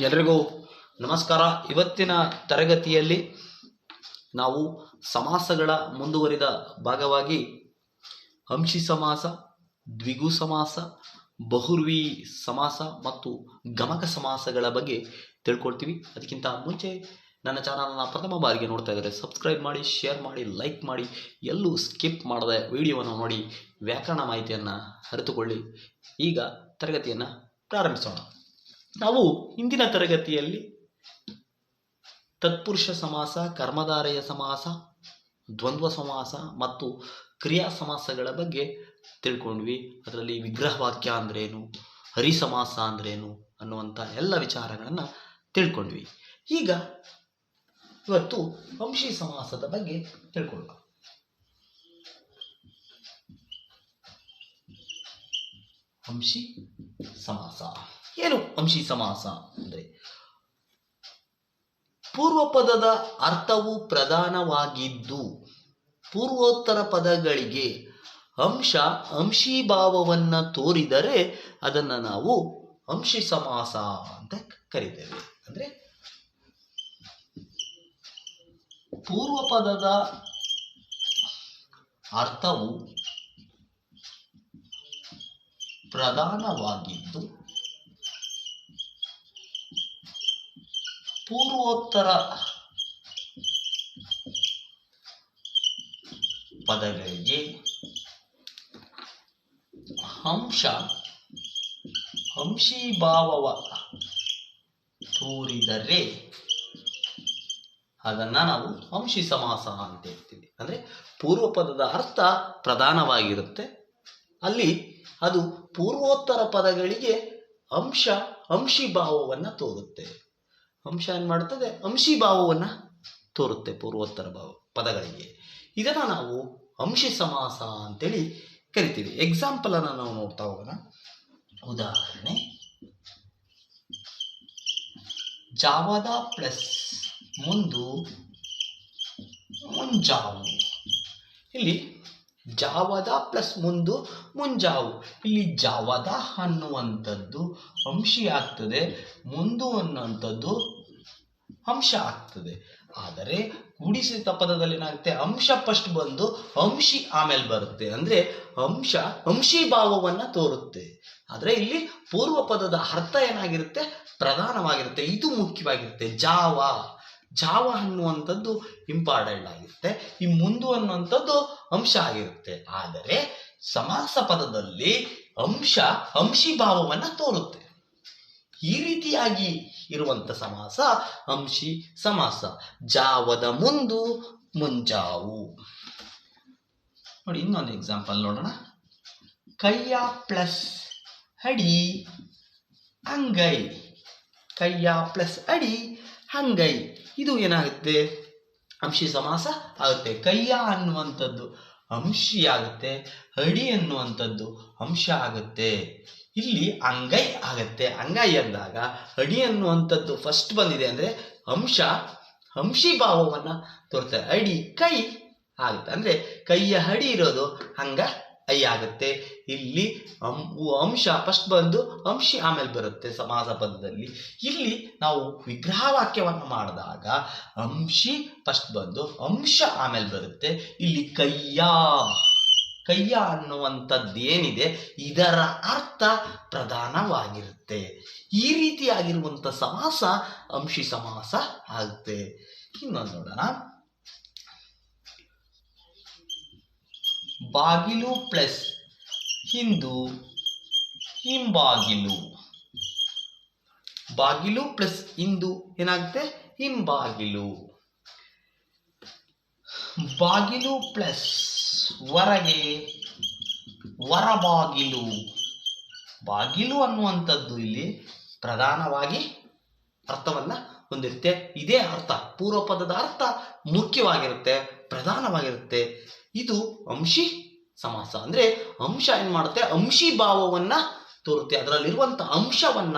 ಎಲ್ರಿಗೂ ನಮಸ್ಕಾರ. ಇವತ್ತಿನ ತರಗತಿಯಲ್ಲಿ ನಾವು ಸಮಾಸಗಳ ಮುಂದುವರಿದ ಭಾಗವಾಗಿ ಅಂಶಿ ಸಮಾಸ, ದ್ವಿಗು ಸಮಾಸ, ಬಹುರ್ವಿ ಸಮಾಸ ಮತ್ತು ಗಮಕ ಸಮಾಸಗಳ ಬಗ್ಗೆ ತಿಳ್ಕೊಳ್ತೀವಿ. ಅದಕ್ಕಿಂತ ಮುಂಚೆ ನನ್ನ ಚಾನಲ್ನ ಪ್ರಥಮ ಬಾರಿಗೆ ನೋಡ್ತಾ ಇದ್ದಾರೆ ಸಬ್ಸ್ಕ್ರೈಬ್ ಮಾಡಿ ಶೇರ್ ಮಾಡಿ ಲೈಕ್ ಮಾಡಿ, ಎಲ್ಲೂ ಸ್ಕಿಪ್ ಮಾಡದೆ ವಿಡಿಯೋವನ್ನು ನೋಡಿ ವ್ಯಾಕರಣ ಮಾಹಿತಿಯನ್ನು ಅರಿತುಕೊಳ್ಳಿ. ಈಗ ತರಗತಿಯನ್ನು ಪ್ರಾರಂಭಿಸೋಣ. ನಾವು ಹಿಂದಿನ ತರಗತಿಯಲ್ಲಿ ತತ್ಪುರುಷ ಸಮಾಸ, ಕರ್ಮಧಾರಯ ಸಮಾಸ, ದ್ವಂದ್ವ ಸಮಾಸ ಮತ್ತು ಕ್ರಿಯಾ ಸಮಾಸಗಳ ಬಗ್ಗೆ ತಿಳ್ಕೊಂಡ್ವಿ. ಅದರಲ್ಲಿ ವಿಗ್ರಹ ವಾಕ್ಯ ಅಂದ್ರೇನು ಹರಿ ಸಮಾಸ ಅಂದ್ರೇನು ಅನ್ನುವಂಥ ಎಲ್ಲ ವಿಚಾರಗಳನ್ನು ತಿಳ್ಕೊಂಡ್ವಿ. ಈಗ ಇವತ್ತು ವಂಶಿ ಸಮಾಸದ ಬಗ್ಗೆ ತಿಳ್ಕೊಳ್ಳೋಣ ವಂಶಿ ಸಮಾಸ. ಏನು ಅಂಶಿ ಸಮಾಸ ಅಂದರೆ? ಪೂರ್ವ ಪದದ ಅರ್ಥವು ಪ್ರಧಾನವಾಗಿದ್ದು, ಪೂರ್ವೋತ್ತರ ಪದಗಳಿಗೆ ಅಂಶ, ಅಂಶೀಭಾವವನ್ನು ತೋರಿದರೆ ಅದನ್ನು ನಾವು ಅಂಶಿ ಸಮಾಸ ಅಂತ ಕರಿತೇವೆ. ಅಂದರೆ ಪೂರ್ವ ಪದದ ಅರ್ಥವು ಪ್ರಧಾನವಾಗಿದ್ದು ಪೂರ್ವೋತ್ತರ ಪದಗಳಿಗೆ ಹಂಶ, ಹಂಶೀಭಾವವ ತೋರಿದರೆ ಅದನ್ನ ನಾವು ಅಂಶಿ ಸಮಾಸ ಅಂತ ಹೇಳ್ತೀವಿ. ಅಂದ್ರೆ ಪೂರ್ವ ಪದದ ಅರ್ಥ ಪ್ರಧಾನವಾಗಿರುತ್ತೆ. ಅಲ್ಲಿ ಅದು ಪೂರ್ವೋತ್ತರ ಪದಗಳಿಗೆ ಅಂಶ ಅಂಶಿ ಭಾವವನ್ನು ತೋರುತ್ತೆ. ಅಂಶ ಏನು ಮಾಡ್ತದೆ ಅಂಶೀಭಾವವನ್ನು ತೋರುತ್ತೆ, ಪೂರ್ವೋತ್ತರ ಭಾವ, ಪದಗಳಿಗೆ. ಇದನ್ನು ನಾವು ಅಂಶಿ ಸಮಾಸ ಅಂತೇಳಿ ಕರಿತೀವಿ. ಎಕ್ಸಾಂಪಲನ್ನು ನಾವು ನೋಡ್ತಾ ಹೋಗೋಣ. ಉದಾಹರಣೆ. ಜಾವದ ಪ್ಲಸ್ ಮುಂದು ಮುಂಜಾವು. ಇಲ್ಲಿ ಜಾವದ ಪ್ಲಸ್ ಮುಂದು ಮುಂಜಾವು. ಇಲ್ಲಿ ಜಾವದ ಅನ್ನುವಂಥದ್ದು ಅಂಶಿ ಆಗ್ತದೆ, ಮುಂದು ಅನ್ನುವಂಥದ್ದು ಅಂಶ ಆಗ್ತದೆ. ಆದರೆ ಕೂಡಿಸಿದ ಪದದಲ್ಲಿ ಏನಾಗುತ್ತೆ? ಅಂಶ ಫಸ್ಟ್ ಬಂದು ಅಂಶಿ ಆಮೇಲೆ ಬರುತ್ತೆ. ಅಂದ್ರೆ ಅಂಶ ಅಂಶಿ ಭಾವವನ್ನ ತೋರುತ್ತೆ. ಆದರೆ ಇಲ್ಲಿ ಪೂರ್ವ ಪದದ ಅರ್ಥ ಏನಾಗಿರುತ್ತೆ? ಪ್ರಧಾನವಾಗಿರುತ್ತೆ. ಇದು ಮುಖ್ಯವಾಗಿರುತ್ತೆ. ಜಾವ. ಜಾವ ಅನ್ನುವಂಥದ್ದು ಇಂಪಾರ್ಟೆಂಟ್ ಆಗಿರುತ್ತೆ. ಈ ಮುಂದು ಅನ್ನುವಂಥದ್ದು ಅಂಶ ಆಗಿರುತ್ತೆ. ಆದರೆ ಸಮಾಸ ಪದದಲ್ಲಿ ಅಂಶ ಅಂಶಿ ಭಾವವನ್ನ ತೋರುತ್ತೆ. ಈ ರೀತಿಯಾಗಿ ಇರುವಂತ ಸಮಾಸ ಅಂಶಿ ಸಮಾಸ. ಜಾವದ ಮುಂದು ಮುಂಜಾವು. ನೋಡಿ ಇನ್ನೊಂದು ಎಕ್ಸಾಂಪಲ್ ನೋಡೋಣ. ಕೈಯ ಪ್ಲಸ್ ಅಡಿ ಅಂಗೈ. ಕೈಯ ಪ್ಲಸ್ ಅಡಿ ಅಂಗೈ. ಇದು ಏನಾಗುತ್ತೆ? ಅಂಶಿ ಸಮಾಸ ಆಗುತ್ತೆ. ಕೈಯ ಅನ್ನುವಂಥದ್ದು ಅಂಶಿ ಆಗುತ್ತೆ. ಅಡಿ ಅನ್ನುವಂಥದ್ದು ಅಂಶ ಆಗುತ್ತೆ. ಇಲ್ಲಿ ಅಂಗೈ ಆಗತ್ತೆ. ಅಂಗೈ ಅಂದಾಗ ಅಡಿ ಅನ್ನುವಂಥದ್ದು ಫಸ್ಟ್ ಬಂದಿದೆ ಅಂದ್ರೆ ಅಂಶ ಭಾವವನ್ನು ತೋರ್ತಾರೆ. ಅಡಿ ಕೈ ಆಗುತ್ತೆ. ಅಂದ್ರೆ ಕೈಯ ಅಡಿ ಇರೋದು ಅಂಗ, ಐ ಆಗುತ್ತೆ. ಇಲ್ಲಿ ಅಂಶ ಫಸ್ಟ್ ಬಂದು ಅಂಶಿ ಆಮೇಲೆ ಬರುತ್ತೆ ಸಮಾಸ ಪದದಲ್ಲಿ. ಇಲ್ಲಿ ನಾವು ವಿಗ್ರಹ ವಾಕ್ಯವನ್ನು ಮಾಡಿದಾಗ ಅಂಶಿ ಫಸ್ಟ್ ಬಂದು ಅಂಶ ಆಮೇಲೆ ಬರುತ್ತೆ. ಇಲ್ಲಿ ಕೈಯ ಕೈಯ ಅನ್ನುವಂಥದ್ದೇನಿದೆ ಇದರ ಅರ್ಥ ಪ್ರಧಾನವಾಗಿರುತ್ತೆ. ಈ ರೀತಿಯಾಗಿರುವಂಥ ಸಮಾಸ, ಅಂಶಿ ಸಮಾಸ ಆಗುತ್ತೆ ಇನ್ನೊಂದು ನೋಡೋಣ. ಬಾಗಿಲು ಪ್ಲಸ್ ಹಿಂದು, ಹಿಂಬಾಗಿಲು. ಬಾಗಿಲು ಪ್ಲಸ್ ಇಂದು ಏನಾಗುತ್ತೆ? ಹಿಂಬಾಗಿಲು. ಬಾಗಿಲು ಪ್ಲಸ್ ಹೊರಗೆ ಹೊರಬಾಗಿಲು ಬಾಗಿಲು ಅನ್ನುವಂಥದ್ದು ಇಲ್ಲಿ ಪ್ರಧಾನವಾಗಿ ಅರ್ಥವನ್ನು ಹೊಂದಿರುತ್ತೆ. ಇದೇ ಅರ್ಥ. ಪೂರ್ವ ಪದದ ಅರ್ಥ ಮುಖ್ಯವಾಗಿರುತ್ತೆ, ಪ್ರಧಾನವಾಗಿರುತ್ತೆ. ಇದು ಅಂಶಿ ಸಮಾಸ. ಅಂದ್ರೆ ಅಂಶ ಏನು ಮಾಡುತ್ತೆ? ಅಂಶಿ ಭಾವವನ್ನ ತೋರುತ್ತೆ. ಅದರಲ್ಲಿರುವಂತ ಅಂಶವನ್ನ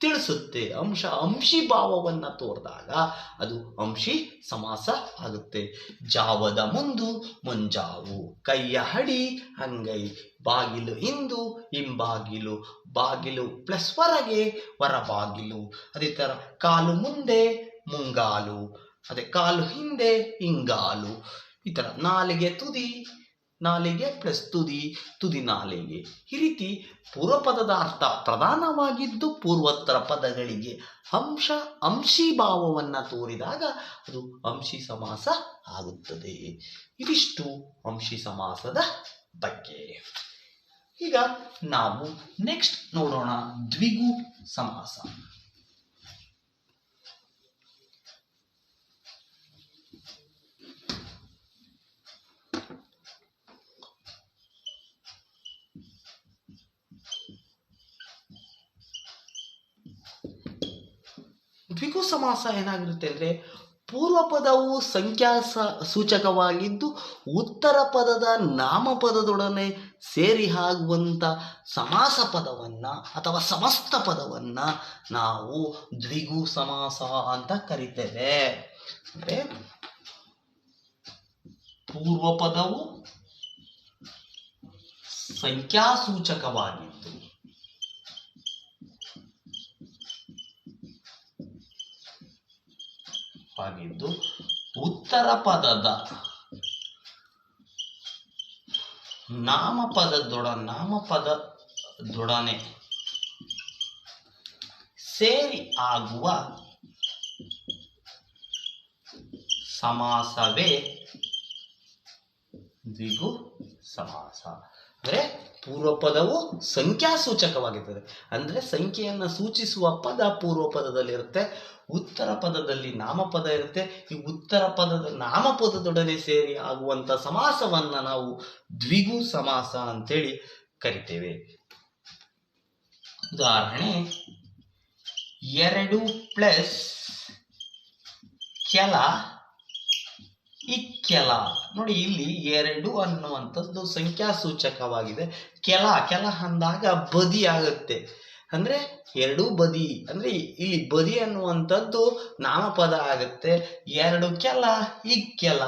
ತಿಳಿಸುತ್ತೆ. ಅಂಶ, ಅಂಶಿ ಭಾವವನ್ನು ತೋರಿದಾಗ ಅದು ಅಂಶಿ ಸಮಾಸ ಆಗುತ್ತೆ. ಜಾವದ ಮುಂದು ಮುಂಜಾವು, ಕೈಯ ಹಡಿ ಅಂಗೈ ಬಾಗಿಲು ಇಂದು ಹಿಂಬಾಗಿಲು, ಬಾಗಿಲು ಪ್ಲಸ್ ಹೊರಗೆ ಹೊರಬಾಗಿಲು ಅದೇ ಥರ ಕಾಲು ಮುಂದೆ ಮುಂಗಾಲು, ಅದೇ ಕಾಲು ಹಿಂದೆ ಹಿಂಗಾಲು. ಈ ಥರ ನಾಲಿಗೆ ತುದಿ ನಾಲಿಗೆ ಪ್ಲಸ್ ತುದಿ ತುದಿ ನಾಲಿಗೆ. ಈ ರೀತಿ ಪೂರ್ವಪದದ ಅರ್ಥ ಪ್ರಧಾನವಾಗಿದ್ದು ಪೂರ್ವೋತ್ತರ ಪದಗಳಿಗೆ ಅಂಶ ಅಂಶಿ ಭಾವವನ್ನು ತೋರಿದಾಗ ಅದು ಅಂಶಿ ಸಮಾಸ ಆಗುತ್ತದೆ. ಇದಿಷ್ಟು ಅಂಶಿ ಸಮಾಸದ ಬಗ್ಗೆ. ಈಗ ನಾವು ನೆಕ್ಸ್ಟ್ ನೋಡೋಣ ದ್ವಿಗು ಸಮಾಸ. ದ್ವಿಗು ಸಮಾಸ ಏನಾಗಿರುತ್ತೆ ಅಂದರೆ ಪೂರ್ವ ಪದವು ಸಂಖ್ಯಾ ಸೂಚಕವಾಗಿದ್ದು ಉತ್ತರ ಪದದ ನಾಮಪದದೊಡನೆ ಸೇರಿ ಆಗುವಂಥ ಸಮಾಸ ಪದವನ್ನು ಅಥವಾ ಸಮಸ್ತ ಪದವನ್ನು ನಾವು ದ್ವಿಗು ಸಮಾಸ ಅಂತ ಕರಿತೇವೆ. ಅಂದರೆ ಪೂರ್ವ ಪದವು ಸಂಖ್ಯಾಸೂಚಕವಾಗಿದ್ದು ಆಗಿದ್ದು ಉತ್ತರ ಪದದ ನಾಮಪದದೊಡ ನಾಮಪದದೊಡನೆ ಸೇರಿ ಆಗುವ ಸಮಾಸವೇ ದ್ವಿಗು ಸಮಾಸ ಅಂದ್ರೆ ಪೂರ್ವ ಪದವು ಸಂಖ್ಯಾಸೂಚಕವಾಗಿರ್ತದೆ. ಅಂದ್ರೆ ಸಂಖ್ಯೆಯನ್ನು ಸೂಚಿಸುವ ಪದ ಪೂರ್ವ ಪದದಲ್ಲಿರುತ್ತೆ ಉತ್ತರ ಪದದಲ್ಲಿ ನಾಮಪದ ಇರುತ್ತೆ, ಈ ಉತ್ತರ ಪದದ ನಾಮಪದದೊಡನೆ ಸೇರಿ ಆಗುವಂತ ಸಮಾಸವನ್ನ ನಾವು ದ್ವಿಗು ಸಮಾಸ ಅಂತೇಳಿ ಕರಿತೇವೆ. ಉದಾಹರಣೆ, ಎರಡು ಪ್ಲಸ್ ಕೆಲ ಇಕ್ಕೆಲ. ನೋಡಿ, ಇಲ್ಲಿ ಎರಡು ಅನ್ನುವಂಥದ್ದು ಸಂಖ್ಯಾಸೂಚಕವಾಗಿದೆ. ಕೆಲ ಕೆಲ ಅಂದಾಗ ಬದಿ ಆಗುತ್ತೆ. ಅಂದ್ರೆ ಎರಡು ಬದಿ. ಅಂದ್ರೆ ಇಲ್ಲಿ ಬದಿ ಅನ್ನುವಂಥದ್ದು ನಾಮಪದ ಆಗುತ್ತೆ. ಎರಡು ಕೆಲ, ಇಕ್ಕೆಲ.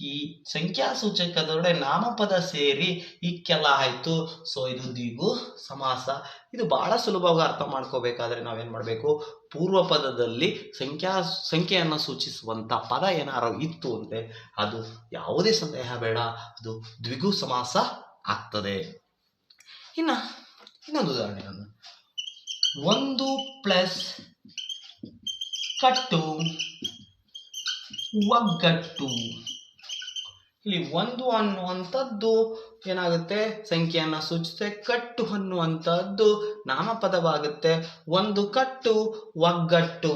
ಈ ಸಂಖ್ಯಾಸೂಚಕದೊಡೆ ನಾಮಪದ ಸೇರಿ ಇಕ್ಕೆಲ್ಲ ಆಯ್ತು. ಸೊ ಇದು ದಿಗು, ಸಮಾಸ. ಇದು ಬಹಳ ಸುಲಭವಾಗಿ ಅರ್ಥ ಮಾಡ್ಕೋಬೇಕಾದ್ರೆ ನಾವೇನು ಮಾಡಬೇಕು? ಪೂರ್ವ ಪದದಲ್ಲಿ ಸಂಖ್ಯಾ, ಸಂಖ್ಯೆಯನ್ನು ಸೂಚಿಸುವಂತ ಪದ ಏನಾರು ಇತ್ತು ಅಂದರೆ ಅದು ಯಾವುದೇ ಸಂದೇಹ ಬೇಡ. ಅದು ದ್ವಿಗು, ಸಮಾಸ ಆಗ್ತದೆ. ಇನ್ನ ಇನ್ನೊಂದು ಉದಾಹರಣೆ ಒಂದು ಪ್ಲಸ್ ಕಟ್ಟು, ಒಗ್ಗಟ್ಟು. ಇಲ್ಲಿ ಒಂದು ಅನ್ನುವಂಥದ್ದು ಏನಾಗುತ್ತೆ? ಸಂಖ್ಯೆಯನ್ನು ಸೂಚಿಸುತ್ತೆ. ಕಟ್ಟು ಅನ್ನುವಂಥದ್ದು ನಾಮಪದವಾಗುತ್ತೆ. ಒಂದು ಕಟ್ಟು ಒಗ್ಗಟ್ಟು.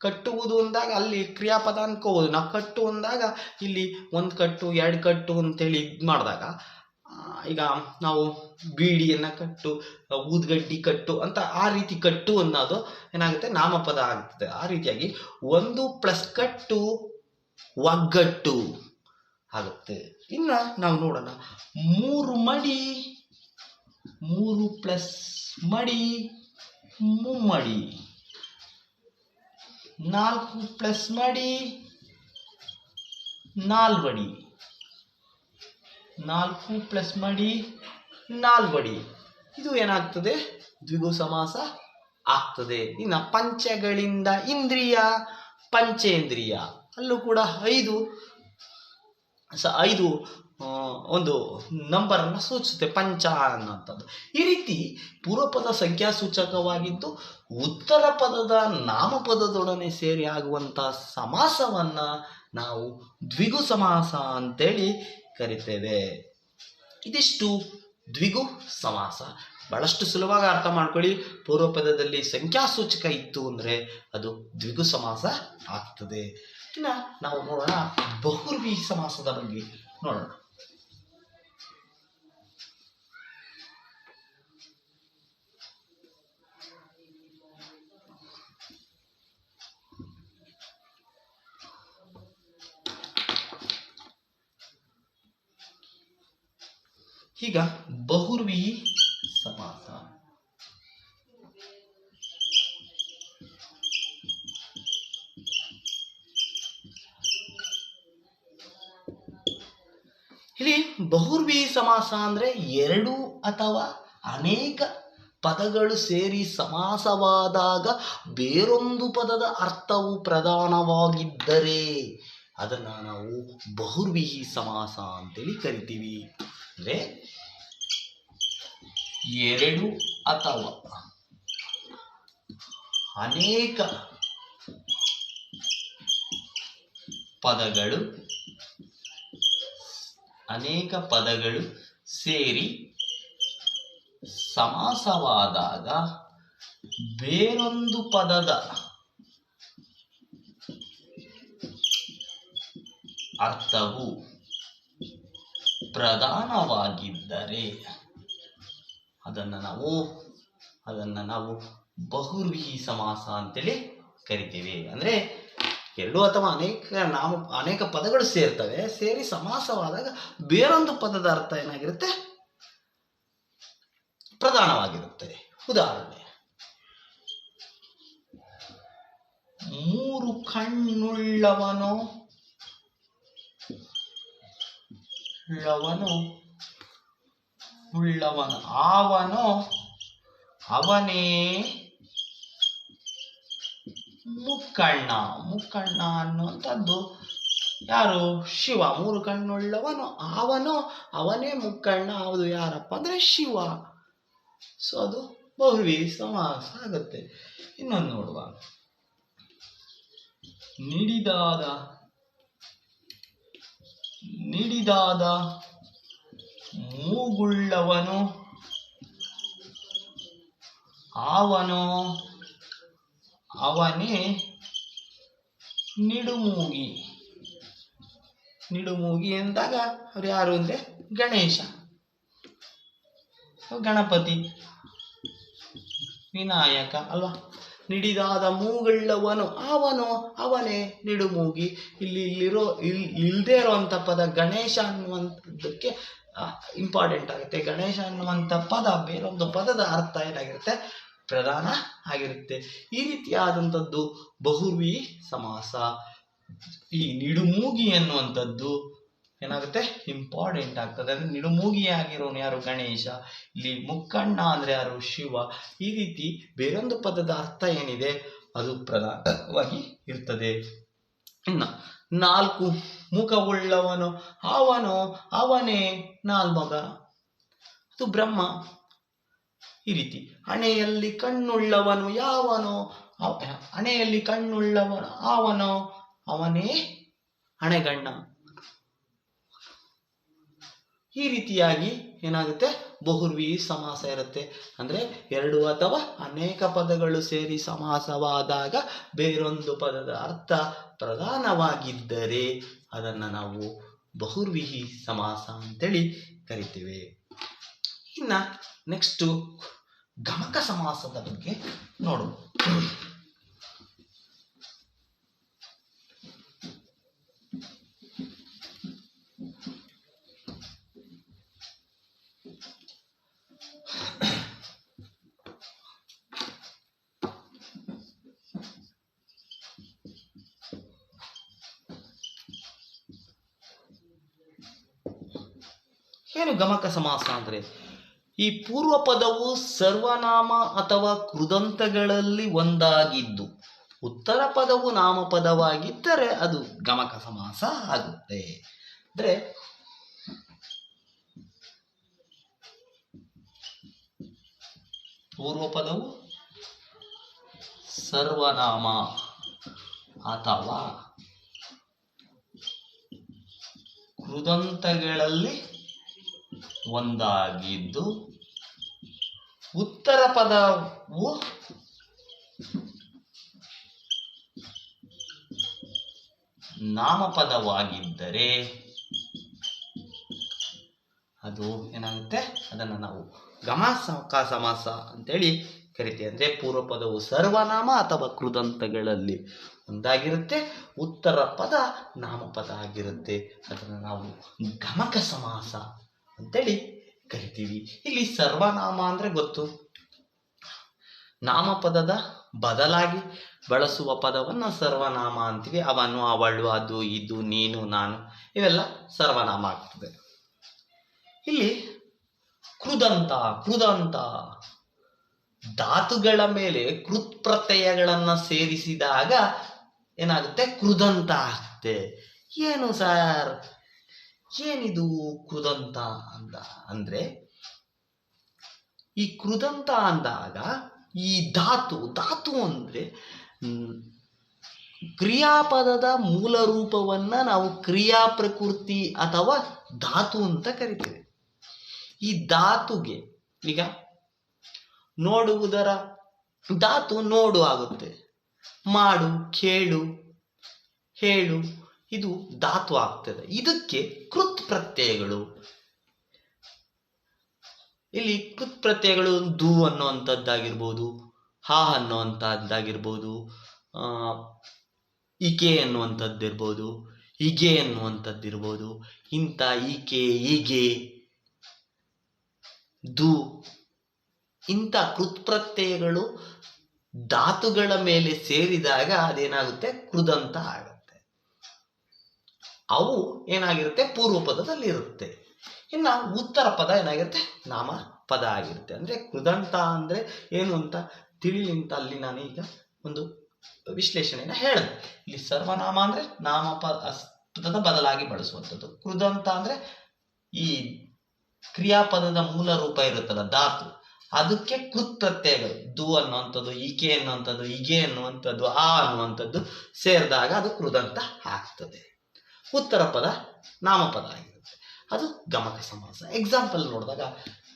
ಕಟ್ಟುವುದು ಅಂದಾಗ ಅಲ್ಲಿ ಕ್ರಿಯಾಪದ ಅನ್ಕೋಬಹುದು ನಾವು ಕಟ್ಟು ಅಂದಾಗ ಇಲ್ಲಿ ಒಂದು ಕಟ್ಟು, ಎರಡು ಕಟ್ಟು ಅಂತೇಳಿ ಇದು ಮಾಡಿದಾಗ ಈಗ ನಾವು ಬೀಡಿಯನ್ನು ಕಟ್ಟು ಊದ್ಗಡ್ಡಿ ಕಟ್ಟು ಅಂತ ಆ ರೀತಿ ಕಟ್ಟು ಅನ್ನೋದು ಏನಾಗುತ್ತೆ? ನಾಮಪದ ಆಗ್ತದೆ. ಆ ರೀತಿಯಾಗಿ ಒಂದು ಪ್ಲಸ್ ಕಟ್ಟು ಒಗ್ಗಟ್ಟು. ಆಗುತ್ತೆ. ಇನ್ನ ನಾವು ನೋಡೋಣ. ಮೂರು ಮಡಿ, ಮೂರು ಪ್ಲಸ್ ಮಡಿ, ಮುಮ್ಮಡಿ. ನಾಲ್ಕು ಪ್ಲಸ್ ಮಡಿ, ನಾಲ್ವಡಿ. ನಾಲ್ಕು ಪ್ಲಸ್ ಮಡಿ, ನಾಲ್ವಡಿ. ಇದು ಏನಾಗ್ತದೆ? ದ್ವಿಗು ಸಮಾಸ ಆಗ್ತದೆ. ಇನ್ನು ಪಂಚಗಳಿಂದ ಇಂದ್ರಿಯ, ಪಂಚೇಂದ್ರಿಯ. ಅಲ್ಲೂ ಕೂಡ ಐದು ಸ ಐದು ಒಂದು ನಂಬರನ್ನು ಸೂಚಿಸುತ್ತೆ, ಪಂಚ ಅನ್ನೋಂಥದ್ದು ಈ ರೀತಿ ಪೂರ್ವಪದ ಸಂಖ್ಯಾಸೂಚಕವಾಗಿದ್ದು ಉತ್ತರ ಪದದ ನಾಮಪದದೊಡನೆ ಸೇರಿ ಆಗುವಂಥ ಸಮಾಸವನ್ನು ನಾವು ದ್ವಿಗು ಸಮಾಸ ಅಂತೇಳಿ ಕರಿತೇವೆ. ಇದಿಷ್ಟು ದ್ವಿಗು ಸಮಾಸ. ಬಹಳಷ್ಟು ಸುಲಭವಾಗಿ ಅರ್ಥ ಮಾಡ್ಕೊಳ್ಳಿ. ಪೂರ್ವಪದದಲ್ಲಿ ಸಂಖ್ಯಾಸೂಚಕ ಇತ್ತು ಅಂದರೆ ಅದು ದ್ವಿಗು ಸಮಾಸ ಆಗ್ತದೆ. ಇನ್ನು ನಾವು ನೋಡೋಣ. ಬಹುರ್ವಿ ಸಮಾಸದ ಬಗ್ಗೆ ನೋಡೋಣ. ಈಗ ಬಹುರ್ವಿ ಸಮಾಸ ಇಲ್ಲಿ ಬಹುರ್ವಿ ಸಮಾಸ ಅಂದರೆ ಎರಡು ಅಥವಾ ಅನೇಕ ಪದಗಳು ಸೇರಿ ಸಮಾಸವಾದಾಗ ಬೇರೊಂದು ಪದದ ಅರ್ಥವು ಪ್ರಧಾನವಾಗಿದ್ದರೆ ಅದನ್ನ ನಾವು ಬಹುರ್ವಿಹಿ ಸಮಾಸ ಅಂತೇಳಿ ಕರಿತೀವಿ. ಅಂದರೆ ಎರಡು ಅಥವಾ ಅನೇಕ ಪದಗಳು ಅನೇಕ ಪದಗಳು ಸೇರಿ ಸಮಾಸವಾದಾಗ ಬೇರೊಂದು ಪದದ ಅರ್ಥವು ಪ್ರಧಾನವಾಗಿದ್ದರೆ ಅದನ್ನು ನಾವು ಅದನ್ನು ನಾವು ಬಹುರ್ವಿಹಿ ಸಮಾಸ ಅಂತೇಳಿ ಕರಿತೇವೆ. ಅಂದರೆ ಎರಡು ಅಥವಾ ಅನೇಕ ನಾಮ ಅನೇಕ ಪದಗಳು ಸೇರ್ತವೆ, ಸೇರಿ ಸಮಾಸವಾದಾಗ ಬೇರೊಂದು ಪದದ ಅರ್ಥ ಏನಾಗಿರುತ್ತೆ? ಪ್ರಧಾನವಾಗಿರುತ್ತೆ. ಉದಾಹರಣೆ. ಮೂರು ಕಣ್ಣುಳ್ಳವನು ಉಳ್ಳವನು ಉಳ್ಳವನು. ಆವನು, ಅವನೇ ಮುಕ್ಕಣ್ಣ ಮುಕ್ಕಣ್ಣ ಅನ್ನುವಂಥದ್ದು. ಯಾರು? ಶಿವ. ಮೂರು ಕಣ್ಣುಳ್ಳವನು, ಅವನು, ಅವನೇ ಮುಕ್ಕಣ್ಣ ಹೌದು ಯಾರಪ್ಪ ಅಂದ್ರೆ ಶಿವ. ಸೊ ಅದು ಬಹುವಿ ಸಮಾಸ ಆಗುತ್ತೆ. ಇನ್ನೊಂದು ನೋಡುವ. ನಿಡಿದಾದ ನಿಡಿದಾದ ಮೂಗುಳ್ಳವನು, ಅವನು ಅವನೇ ನಿಡುಮೂಗಿ. ನಿಡುಮೂಗಿ ಎಂದಾಗ ಅವ್ರು ಯಾರು ಅಂದ್ರೆ ಗಣೇಶ. ಗಣಪತಿ. ವಿನಾಯಕ ಅಲ್ವಾ? ನಿಡಿದಾದ ಮೂಗಳ್ಳವನು ಅವನು, ಅವನೇ ನಿಡುಮೂಗಿ. ಇಲ್ಲಿ ಇಲ್ಲಿರೋ, ಇಲ್ಲಿ ಇಲ್ಲದೆ ಇರೋವಂಥ ಪದ ಗಣೇಶ ಅನ್ನುವಂಥದ್ದಕ್ಕೆ ಇಂಪಾರ್ಟೆಂಟ್ ಆಗುತ್ತೆ. ಗಣೇಶ ಅನ್ನುವಂಥ ಪದ ಬೇರೊಂದು ಪದದ ಅರ್ಥ ಏನಾಗಿರುತ್ತೆ? ಪ್ರಧಾನ ಆಗಿರುತ್ತೆ. ಈ ರೀತಿಯಾದಂಥದ್ದು ಬಹುವಿ ಸಮಾಸ. ಈ ನಿಡುಮೂಗಿ ಅನ್ನುವಂಥದ್ದು ಏನಾಗುತ್ತೆ? ಇಂಪಾರ್ಟೆಂಟ್ ಆಗ್ತದೆ. ಅಂದ್ರೆ ನಿಡುಮೂಗಿ ಆಗಿರೋನು ಯಾರು? ಗಣೇಶ. ಇಲ್ಲಿ ಮುಕ್ಕಣ್ಣ ಅಂದ್ರೆ ಯಾರು? ಶಿವ. ಈ ರೀತಿ ಬೇರೊಂದು ಪದದ ಅರ್ಥ ಏನಿದೆ? ಅದು ಪ್ರಧಾನವಾಗಿ ಇರ್ತದೆ. ಇನ್ನ ನಾಲ್ಕು, ಮುಖವುಳ್ಳವನು, ಅವನು, ಅವನೇ ನಾಲ್ಮಗ. ಅದು ಬ್ರಹ್ಮ. ಈ ರೀತಿ. ಹಣೆಯಲ್ಲಿ ಕಣ್ಣುಳ್ಳವನು ಯಾವನೋ? ಹಣೆಯಲ್ಲಿ ಕಣ್ಣುಳ್ಳವನು ಆವನೋ? ಅವನೇ ಹಣೆಗಣ್ಣ. ಈ ರೀತಿಯಾಗಿ ಏನಾಗುತ್ತೆ? ಬಹುರ್ವಿ ಸಮಾಸ ಇರುತ್ತೆ. ಅಂದ್ರೆ ಎರಡು ಅಥವಾ ಅನೇಕ ಪದಗಳು ಸೇರಿ ಸಮಾಸವಾದಾಗ ಬೇರೊಂದು ಪದದ ಅರ್ಥ ಪ್ರಧಾನವಾಗಿದ್ದರೆ ಅದನ್ನು ನಾವು ಬಹುರ್ವಿಹಿ ಸಮಾಸ ಅಂತೇಳಿ ಕರಿತೇವೆ. ಇನ್ನ ನೆಕ್ಸ್ಟು ಗಮಕ ಸಮಾಸದ ಬಗ್ಗೆ ನೋಡು. ಏನು ಗಮಕ ಸಮಾಸ ಅಂದ್ರೆ? ಈ ಪೂರ್ವ ಪದವು ಸರ್ವನಾಮ ಅಥವಾ ಕೃದಂತಗಳಲ್ಲಿ ಒಂದಾಗಿದ್ದು, ಉತ್ತರ ಪದವು ನಾಮಪದವಾಗಿದ್ದರೆ ಅದು ಗಮಕ ಸಮಾಸ ಆಗುತ್ತೆ. ಅಂದ್ರೆ ಪೂರ್ವ ಪದವು ಸರ್ವನಾಮ ಅಥವಾ ಕೃದಂತಗಳಲ್ಲಿ ಒಂದಾಗಿದ್ದು ಉತ್ತರ ಪದವು ನಾಮಪದವಾಗಿದ್ದರೆ ಅದು ಏನಾಗುತ್ತೆ? ಅದನ್ನು ನಾವು ಗಮಕ ಸಮಾಸ ಅಂತೇಳಿ ಕರಿತೀವಿ. ಅಂದರೆ ಪೂರ್ವ ಪದವು ಸರ್ವನಾಮ ಅಥವಾ ಕೃದಂತಗಳಲ್ಲಿ ಒಂದಾಗಿರುತ್ತೆ. ಉತ್ತರ ಪದ ನಾಮಪದ ಆಗಿರುತ್ತೆ. ಅದನ್ನು ನಾವು ಗಮಕ ಸಮಾಸ ಅಂತೇಳಿ ಕರಿತೀವಿ. ಇಲ್ಲಿ ಸರ್ವನಾಮ ಅಂದರೆ ಗೊತ್ತು. ನಾಮಪದದ ಬದಲಾಗಿ ಬಳಸುವ ಪದವನ್ನು ಸರ್ವನಾಮ ಅಂತೀವಿ. ಅವನು, ಅವಳು, ಅದು, ಇದು, ನೀನು, ನಾನು ಇವೆಲ್ಲ ಸರ್ವನಾಮ ಆಗ್ತದೆ. ಇಲ್ಲಿ ಕೃದಂತ ಕೃದಂತ ಧಾತುಗಳ ಮೇಲೆ ಕೃತ್ ಪ್ರತ್ಯಯಗಳನ್ನ ಸೇರಿಸಿದಾಗ ಏನಾಗುತ್ತೆ? ಕೃದಂತ ಆಗುತ್ತೆ ಏನು ಸರ್? ಏನಿದು ಕೃದಂತ ಅಂದ? ಅಂದ್ರೆ ಈ ಕೃದಂತ ಅಂದಾಗ ಈ ಧಾತು ಧಾತು ಅಂದ್ರೆ ಕ್ರಿಯಾಪದದ ಮೂಲ ರೂಪವನ್ನ ನಾವು ಕ್ರಿಯಾ ಪ್ರಕೃತಿ ಅಥವಾ ಧಾತು ಅಂತ ಕರಿತೇವೆ. ಈ ಧಾತುಗೆ, ಈಗ ನೋಡುವುದರ ಧಾತು ನೋಡು ಆಗುತ್ತೆ. ಮಾಡು, ಕೇಳು, ಹೇಳು ಇದು ಧಾತು ಆಗ್ತದೆ. ಇದಕ್ಕೆ ಕೃತ್ ಪ್ರತ್ಯಯಗಳು. ಇಲ್ಲಿ ಕೃತ್ ಪ್ರತ್ಯಯಗಳು ದು ಅನ್ನುವಂಥದ್ದಾಗಿರ್ಬೋದು, ಹಾ ಅನ್ನುವಂಥದ್ದಾಗಿರ್ಬೋದು ಈಕೆ ಅನ್ನುವಂಥದ್ದಿರ್ಬೋದು, ಹೀಗೆ ಅನ್ನುವಂಥದ್ದಿರ್ಬೋದು, ಇಂಥ ಈಕೆ, ಹೀಗೆ ದು ಇಂಥ ಕೃತ್ಪ್ರತ್ಯಯಗಳು ಧಾತುಗಳ ಮೇಲೆ ಸೇರಿದಾಗ ಅದೇನಾಗುತ್ತೆ? ಕೃದಂತ ಆಗುತ್ತೆ ಅವು ಏನಾಗಿರುತ್ತೆ? ಪೂರ್ವ ಪದದಲ್ಲಿ ಇರುತ್ತೆ ಇನ್ನ ಉತ್ತರ ಪದ ಏನಾಗಿರುತ್ತೆ? ನಾಮ ಪದ ಆಗಿರುತ್ತೆ. ಅಂದ್ರೆ ಕೃದಂತ ಅಂದ್ರೆ ಏನು ಅಂತ ತಿಳಿಲಿಂತ ಅಲ್ಲಿ ನಾನು ಈಗ ಒಂದು ವಿಶ್ಲೇಷಣೆಯನ್ನು ಹೇಳಿದೆ. ಇಲ್ಲಿ ಸರ್ವನಾಮ ಅಂದ್ರೆ ನಾಮ ಪದದ ಬದಲಾಗಿ ಬಳಸುವಂಥದ್ದು. ಕೃದಂತ ಅಂದ್ರೆ ಈ ಕ್ರಿಯಾಪದದ ಮೂಲ ರೂಪ ಇರುತ್ತಲ್ಲ, ಧಾತು. ಅದಕ್ಕೆ ಕೃತ್ ಪ್ರತ್ಯಯಗಳು. ದು ಅನ್ನುವಂಥದ್ದು, ಈಕೆ ಅನ್ನುವಂಥದ್ದು ಇಗೆ ಅನ್ನುವಂಥದ್ದು, ಆ ಅನ್ನುವಂಥದ್ದು ಸೇರಿದಾಗ ಅದು ಕೃದಂತ ಆಗ್ತದೆ. ಉತ್ತರ ಪದ, ನಾಮಪದ ಆಗಿರುತ್ತೆ. ಅದು ಗಮಕ ಸಮಾಸ ಎಕ್ಸಾಂಪಲ್ ನೋಡಿದಾಗ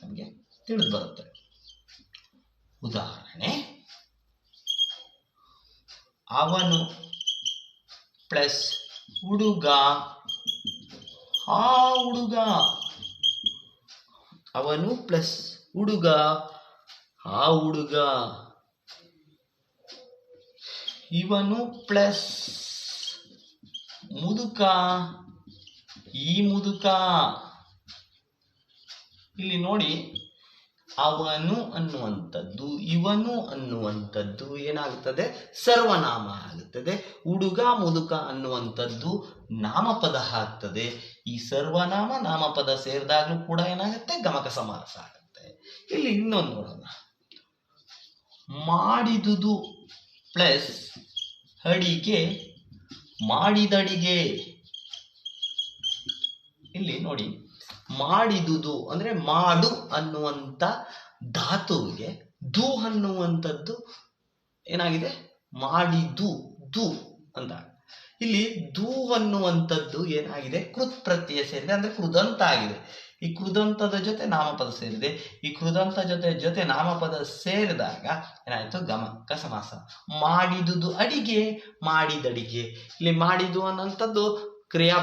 ನಮಗೆ ತಿಳಿದು ಬರುತ್ತೆ. ಉದಾಹರಣೆ, ಅವನು ಪ್ಲಸ್ ಹುಡುಗ. ಆ ಹುಡುಗ. ಅವನು ಪ್ಲಸ್ ಹುಡುಗ. ಆ ಹುಡುಗ. ಇವನು ಪ್ಲಸ್ ಮುದುಕ. ಈ ಮುದುಕ. ಇಲ್ಲಿ ನೋಡಿ, ಅವನು ಅನ್ನುವಂಥದ್ದು, ಇವನು ಅನ್ನುವಂಥದ್ದು ಏನಾಗುತ್ತದೆ? ಸರ್ವನಾಮ ಆಗುತ್ತದೆ. ಹುಡುಗ, ಮುದುಕ ಅನ್ನುವಂಥದ್ದು ನಾಮಪದ ಆಗ್ತದೆ. ಈ ಸರ್ವನಾಮ, ನಾಮಪದ ಸೇರಿದಾಗಲೂ ಕೂಡ ಏನಾಗುತ್ತೆ? ಗಮಕ ಸಮಾಸ ಆಗುತ್ತೆ. ಇಲ್ಲಿ ಇನ್ನೊಂದು ನೋಡೋಣ. ಮಾಡಿದುದು ಪ್ಲಸ್ ಅಡಿಗೆ ಮಾಡಿದಡಿಗೆ. ಇಲ್ಲಿ ನೋಡಿ, ಮಾಡಿದುದು ಅಂದ್ರೆ ಮಾಡು ಅನ್ನುವಂಥ ಧಾತುವಿಗೆ ದು ಅನ್ನುವಂಥದ್ದು ಏನಾಗಿದೆ? ಮಾಡಿದು ದು ಅಂತ. ಇಲ್ಲಿ ದು ಅನ್ನುವಂಥದ್ದು ಏನಾಗಿದೆ? ಕೃತ್ ಪ್ರತ್ಯಯ ಸೇರಿದೆ, ಅಂದ್ರೆ ಕೃದಂತ ಆಗಿದೆ. ಈ ಕೃದಂತದ ಜೊತೆ ನಾಮಪದ ಸೇರಿದೆ. ಈ ಕೃದಂತ ಜೊತೆ ಜೊತೆ ನಾಮಪದ ಸೇರಿದಾಗ ಏನಾಯಿತು? ಗಮಕ ಸಮಾಸ ಮಾಡಿದುದು ಅಡಿಗೆ, ಮಾಡಿದಡಿಗೆ. ಇಲ್ಲಿ ಮಾಡಿದು ಅನ್ನೋಂಥದ್ದು ಕ್ರಿಯಾ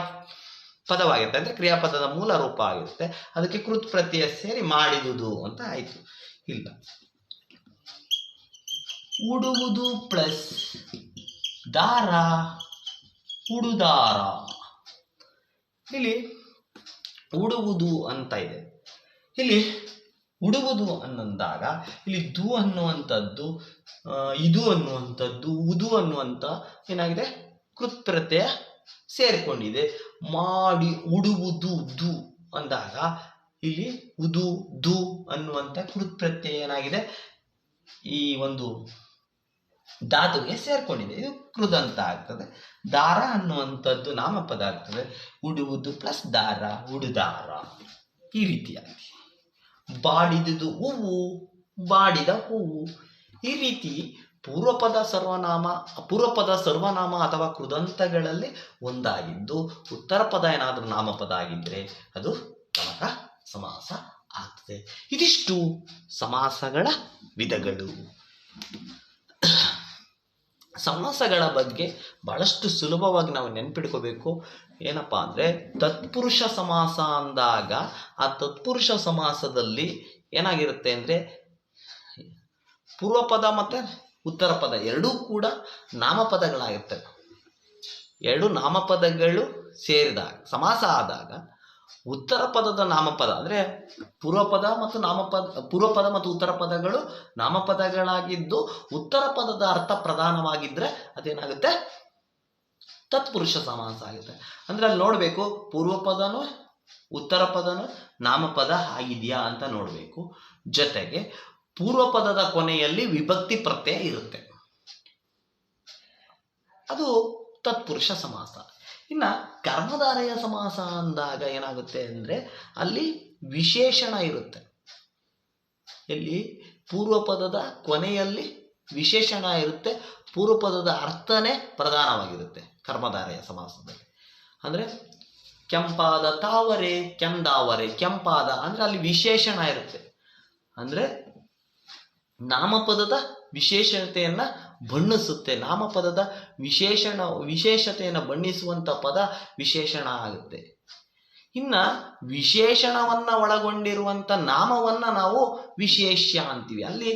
ಪದವಾಗಿರುತ್ತೆ. ಅಂದ್ರೆ ಕ್ರಿಯಾಪದದ ಮೂಲ ರೂಪ ಆಗಿರುತ್ತೆ. ಅದಕ್ಕೆ ಕೃತ್ ಪ್ರತ್ಯಯ ಸೇರಿ ಮಾಡಿದುದು ಅಂತ ಆಯಿತು. ಇಲ್ಲ. ಉಡುವುದು ಪ್ಲಸ್ ದಾರ, ಉಡುದಾರ. ಇಲ್ಲಿ ಉಡುವುದು ಅಂತ ಇದೆ. ಇಲ್ಲಿ ಉಡುವುದು ಅನ್ನಂದಾಗ ಇಲ್ಲಿ ದು ಅನ್ನುವಂಥದ್ದು ಇದು ಅನ್ನುವಂಥದ್ದು, ಉದು ಅನ್ನುವಂಥ ಏನಾಗಿದೆ? ಕೃತ್ರತೆಯ ಸೇರಿಕೊಂಡಿದೆ. ಮಾಡಿ ಉಡುವುದು ದು ಅಂದಾಗ ಇಲ್ಲಿ ಉದು ದು ಅನ್ನುವಂಥ ಕೃತ್ರತೆ ಏನಾಗಿದೆ? ಈ ಒಂದು ಧಾತುಗೆ ಸೇರ್ಕೊಂಡಿದೆ. ಇದು ಕೃದಂತ ಆಗ್ತದೆ. ದಾರ ಅನ್ನುವಂಥದ್ದು ನಾಮಪದ ಆಗ್ತದೆ. ಉಡುವುದು ಪ್ಲಸ್ ದಾರ, ಉಡುದಾರ. ಈ ರೀತಿಯಾಗಿ. ಬಾಡಿದುದು ಹೂವು ಬಾಡಿದ ಹೂವು. ಈ ರೀತಿ ಪೂರ್ವಪದ ಸರ್ವನಾಮ, ಅಪೂರ್ವಪದ ಸರ್ವನಾಮ ಅಥವಾ ಕೃದಂತಗಳಲ್ಲಿ ಒಂದಾಗಿದ್ದು, ಉತ್ತರ ಪದ ಏನಾದರೂ ನಾಮಪದ ಆಗಿದ್ರೆ ಅದು ಗಮಕ ಸಮಾಸ ಆಗ್ತದೆ. ಇದಿಷ್ಟು ಸಮಾಸಗಳ ವಿಧಗಳು. ಸಮಾಸಗಳ ಬಗ್ಗೆ ಬಹಳಷ್ಟು ಸುಲಭವಾಗಿ ನಾವು ನೆನ್ಪಿಡ್ಕೋಬೇಕು ಏನಪ್ಪಾ ಅಂದರೆ ತತ್ಪುರುಷ ಸಮಾಸ ಅಂದಾಗ ಆ ತತ್ಪುರುಷ ಸಮಾಸದಲ್ಲಿ ಏನಾಗಿರುತ್ತೆ ಅಂದರೆ ಪೂರ್ವಪದ ಮತ್ತು ಉತ್ತರ ಪದ ಎರಡೂ ಕೂಡ ನಾಮಪದಗಳಾಗಿರ್ತವೆ. ಎರಡು ನಾಮಪದಗಳು ಸೇರಿದಾಗ, ಸಮಾಸ ಆದಾಗ ಉತ್ತರ ಪದದ ನಾಮಪದ ಅಂದರೆ ಪೂರ್ವಪದ ಮತ್ತು ನಾಮಪದ ಪೂರ್ವಪದ ಮತ್ತು ಉತ್ತರ ಪದಗಳು ನಾಮಪದಗಳಾಗಿದ್ದು ಉತ್ತರ ಪದದ ಅರ್ಥ ಪ್ರಧಾನವಾಗಿದ್ದರೆ ಅದೇನಾಗುತ್ತೆ? ತತ್ಪುರುಷ ಸಮಾಸ ಆಗುತ್ತೆ. ಅಂದರೆ ಅಲ್ಲಿ ನೋಡಬೇಕು ಪೂರ್ವಪದನೂ ಉತ್ತರ ಪದನ ನಾಮಪದ ಆಗಿದೆಯಾ ಅಂತ ನೋಡಬೇಕು. ಜೊತೆಗೆ ಪೂರ್ವ ಪದದ ಕೊನೆಯಲ್ಲಿ ವಿಭಕ್ತಿ ಪ್ರತ್ಯಯ ಇರುತ್ತೆ. ಅದು ತತ್ಪುರುಷ ಸಮಾಸ. ಇನ್ನು ಕರ್ಮಧಾರಯ ಸಮಾಸ ಅಂದಾಗ ಏನಾಗುತ್ತೆ ಅಂದರೆ ಅಲ್ಲಿ ವಿಶೇಷಣ ಇರುತ್ತೆ. ಇಲ್ಲಿ ಪೂರ್ವ ಪದದ ಕೊನೆಯಲ್ಲಿ ವಿಶೇಷಣ ಇರುತ್ತೆ. ಪೂರ್ವ ಪದದ ಅರ್ಥನೇ ಪ್ರಧಾನವಾಗಿರುತ್ತೆ ಕರ್ಮಧಾರಯ ಸಮಾಸದಲ್ಲಿ. ಅಂದರೆ ಕೆಂಪಾದ ತಾವರೆ, ಕೆಂದಾವರೆ, ಕೆಂಪಾದ ಅಂದರೆ ಅಲ್ಲಿ ವಿಶೇಷಣ ಇರುತ್ತೆ. ಅಂದರೆ ನಾಮಪದದ ವಿಶೇಷತೆಯನ್ನು ಬಣ್ಣಿಸುತ್ತೆ. ನಾಮಪದದ ವಿಶೇಷಣ, ವಿಶೇಷತೆಯನ್ನು ಬಣ್ಣಿಸುವಂಥ ಪದ ವಿಶೇಷಣ ಆಗುತ್ತೆ. ಇನ್ನು ವಿಶೇಷಣವನ್ನು ಒಳಗೊಂಡಿರುವಂಥ ನಾಮವನ್ನು ನಾವು ವಿಶೇಷ ಅಂತೀವಿ. ಅಲ್ಲಿ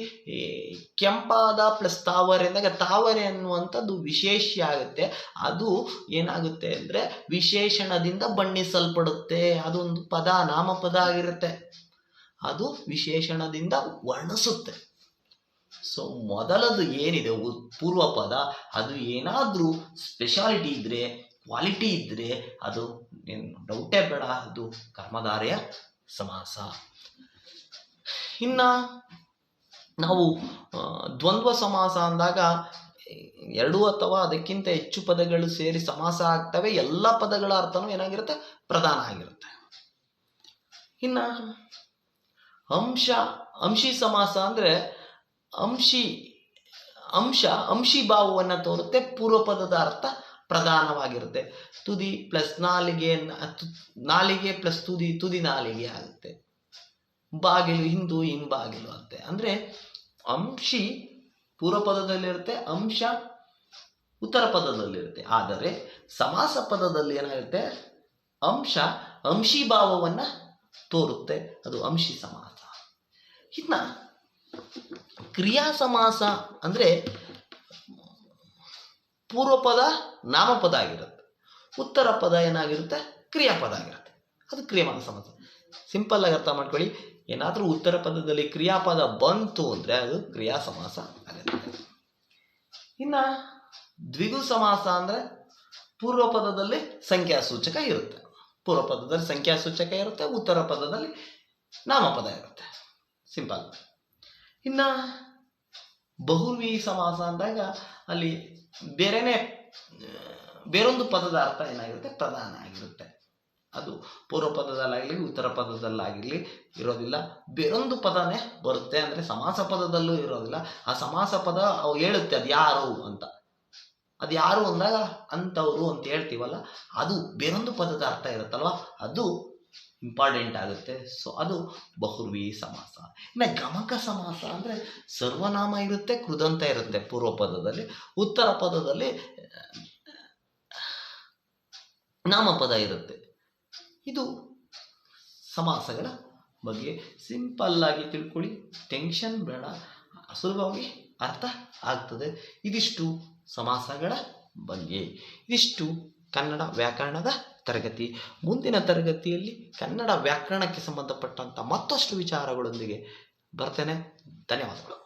ಕೆಂಪಾದ ಪ್ಲಸ್ ತಾವರೆ ಅಂದಾಗ ತಾವರೆ ಅನ್ನುವಂಥದ್ದು ವಿಶೇಷ ಆಗುತ್ತೆ. ಅದು ಏನಾಗುತ್ತೆ ಅಂದರೆ ವಿಶೇಷಣದಿಂದ ಬಣ್ಣಿಸಲ್ಪಡುತ್ತೆ. ಅದೊಂದು ಪದ, ನಾಮಪದ ಆಗಿರುತ್ತೆ. ಅದು ವಿಶೇಷಣದಿಂದ ವರ್ಣಿಸುತ್ತೆ. ಸೊ ಮೊದಲದು ಏನಿದೆ? ಪೂರ್ವ ಪದ ಅದು ಏನಾದರೂ ಸ್ಪೆಷಾಲಿಟಿ ಇದ್ದರೆ ಕ್ವಾಲಿಟಿ ಇದ್ದರೆ ಅದು ಡೌಟೇ ಬೇಡ, ಅದು ಕರ್ಮಧಾರೆಯ ಸಮಾಸ. ಇನ್ನು ನಾವು ದ್ವಂದ್ವ ಸಮಾಸ ಅಂದಾಗ, ಎರಡು ಅಥವಾ ಅದಕ್ಕಿಂತ ಹೆಚ್ಚು ಪದಗಳು ಸೇರಿ ಸಮಾಸ ಆಗ್ತವೆ, ಎಲ್ಲ ಪದಗಳ ಅರ್ಥನೂ ಏನಾಗಿರುತ್ತೆ? ಪ್ರಧಾನ ಆಗಿರುತ್ತೆ. ಇನ್ನು ಅಂಶ, ಅಂಶಿ ಸಮಾಸ ಅಂದರೆ ಅಂಶಿ, ಅಂಶ ಅಂಶಿ ಭಾವವನ್ನು ತೋರುತ್ತೆ. ಪೂರ್ವಪದದ ಅರ್ಥ ಪ್ರಧಾನವಾಗಿರುತ್ತೆ. ತುದಿ ಪ್ಲಸ್ ನಾಲಿಗೆ ನಾಲಿಗೆ ಪ್ಲಸ್ ತುದಿ ತುದಿ ನಾಲಿಗೆ ಆಗುತ್ತೆ. ಬಾಗಿಲು, ಹಿಂದು, ಹಿಂಬಾಗಿಲು ಅಂತೆ ಅಂದರೆ ಅಂಶಿ ಪೂರ್ವ ಪದದಲ್ಲಿರುತ್ತೆ ಅಂಶ ಉತ್ತರ ಪದದಲ್ಲಿರುತ್ತೆ ಆದರೆ ಸಮಾಸ ಪದದಲ್ಲಿ ಏನಾಗುತ್ತೆ? ಅಂಶ ಅಂಶಿ ಭಾವವನ್ನು ತೋರುತ್ತೆ. ಅದು ಅಂಶಿ ಸಮಾಸ. ಇನ್ನು ಕ್ರಿಯಾ ಸಮಾಸ ಅಂದರೆ ಪೂರ್ವಪದ ನಾಮಪದ ಆಗಿರುತ್ತೆ. ಉತ್ತರ ಪದ ಏನಾಗಿರುತ್ತೆ? ಕ್ರಿಯಾಪದ ಆಗಿರುತ್ತೆ. ಅದು ಕ್ರಿಯಾಪದ ಸಮಾಸ. ಸಿಂಪಲ್ ಆಗಿ ಅರ್ಥ ಮಾಡ್ಕೊಳ್ಳಿ. ಏನಾದರೂ ಉತ್ತರ ಪದದಲ್ಲಿ ಕ್ರಿಯಾಪದ ಬಂತು ಅಂದರೆ ಅದು ಕ್ರಿಯಾ ಸಮಾಸ ಆಗುತ್ತೆ ಇನ್ನು ದ್ವಿಗು ಸಮಾಸ ಅಂದರೆ ಪೂರ್ವ ಪದದಲ್ಲಿ ಸಂಖ್ಯಾ ಸೂಚಕ ಇರುತ್ತೆ. ಪೂರ್ವ ಪದದಲ್ಲಿ ಸಂಖ್ಯಾ ಸೂಚಕ ಇರುತ್ತೆ, ಉತ್ತರ ಪದದಲ್ಲಿ ನಾಮಪದ ಇರುತ್ತೆ. ಸಿಂಪಲ್ ಇನ್ನು ಬಹುವಿ ಸಮಾಸ ಅಂದಾಗ ಅಲ್ಲಿ ಬೇರೆನೆ, ಬೇರೊಂದು ಪದದ ಅರ್ಥ ಏನಾಗಿರುತ್ತೆ? ಪ್ರಧಾನ ಆಗಿರುತ್ತೆ. ಅದು ಪೂರ್ವ ಪದದಲ್ಲಾಗಲಿ, ಉತ್ತರ ಪದದಲ್ಲಾಗಿರಲಿ ಇರೋದಿಲ್ಲ. ಬೇರೊಂದು ಪದನೇ ಬರುತ್ತೆ ಅಂದರೆ ಸಮಾಸ ಪದದಲ್ಲೂ ಇರೋದಿಲ್ಲ. ಆ ಸಮಾಸ ಪದ ಅವು ಹೇಳುತ್ತೆ, ಅದು ಯಾರು? ಅಂತ. ಅದು ಯಾರು? ಅಂದಾಗ ಅಂಥವ್ರು ಅಂತ ಹೇಳ್ತೀವಲ್ಲ, ಅದು ಬೇರೊಂದು ಪದದ ಅರ್ಥ ಇರುತ್ತಲ್ವ? ಅದು ಇಂಪಾರ್ಟೆಂಟ್ ಆಗುತ್ತೆ. ಸೊ ಅದು ಬಹುರ್ವಿ ಸಮಾಸ. ಇನ್ನು ಗಮಕ ಸಮಾಸ ಅಂದರೆ ಸರ್ವನಾಮ ಇರುತ್ತೆ, ಕೃದಂತ ಇರುತ್ತೆ ಪೂರ್ವ ಪದದಲ್ಲಿ. ಉತ್ತರ ಪದದಲ್ಲಿ ನಾಮಪದ ಇರುತ್ತೆ. ಇದು ಸಮಾಸಗಳ ಬಗ್ಗೆ ಸಿಂಪಲ್ಲಾಗಿ ತಿಳ್ಕೊಳ್ಳಿ. ಟೆನ್ಷನ್ ಬೇಡ. ಸುಲಭವಾಗಿ ಅರ್ಥ ಆಗ್ತದೆ. ಇದಿಷ್ಟು ಸಮಾಸಗಳ ಬಗ್ಗೆ. ಇದಿಷ್ಟು ಕನ್ನಡ ವ್ಯಾಕರಣದ ತರಗತಿ. ಮುಂದಿನ ತರಗತಿಯಲ್ಲಿ ಕನ್ನಡ ವ್ಯಾಕರಣಕ್ಕೆ ಸಂಬಂಧಪಟ್ಟಂಥ ಮತ್ತಷ್ಟು ವಿಚಾರಗಳೊಂದಿಗೆ ಬರ್ತೇನೆ. ಧನ್ಯವಾದಗಳು.